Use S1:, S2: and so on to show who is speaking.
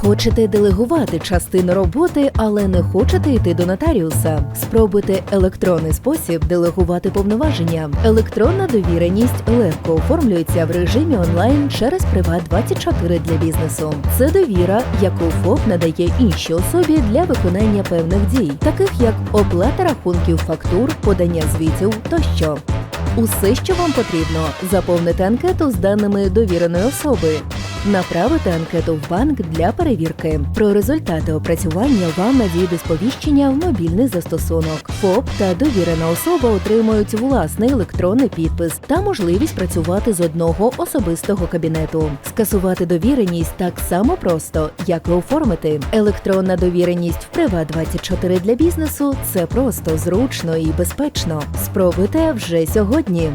S1: Хочете делегувати частину роботи, але не хочете йти до нотаріуса? Спробуйте електронний спосіб делегувати повноваження. Електронна довіреність легко оформлюється в режимі онлайн через Приват24 для бізнесу. Це довіра, яку ФОП надає іншій особі для виконання певних дій, таких як оплата рахунків фактур, подання звітів тощо. Усе, що вам потрібно, заповнити анкету з даними довіреної особи, направити анкету в банк для перевірки. Про результати опрацювання вам надійде сповіщення в мобільний застосунок. ФОП та довірена особа отримують власний електронний підпис та можливість працювати з одного особистого кабінету. Скасувати довіреність так само просто, як і оформити. Електронна довіреність в Приват24 для бізнесу це просто зручно і безпечно. Спробуйте вже сьогодні.